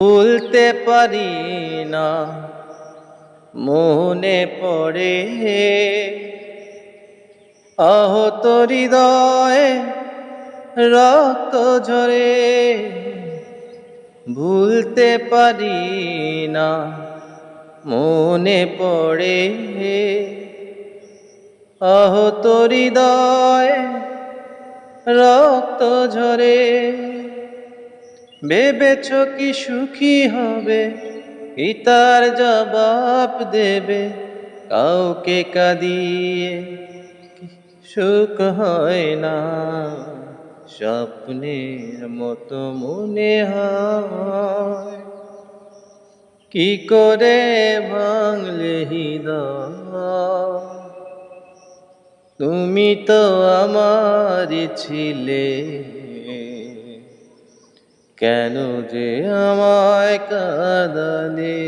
ভুলতে পারি না। মনে পড়ে আহত হৃদয়ে রক্ত ঝরে। ভুলতে পারি না, মনে পড়ে আহত হৃদয়ে রক্ত ঝরে। ভেবেছ কি সুখী হবে? তার জবাব দেবে কাউকে কাঁদিয়ে। সুখ হয় না? স্বপ্নের মতো মনে হয়। কি করে ভাঙলে হৃদয়? তুমি তো আমার ছিলে। কেন যে আমায় কাদালে?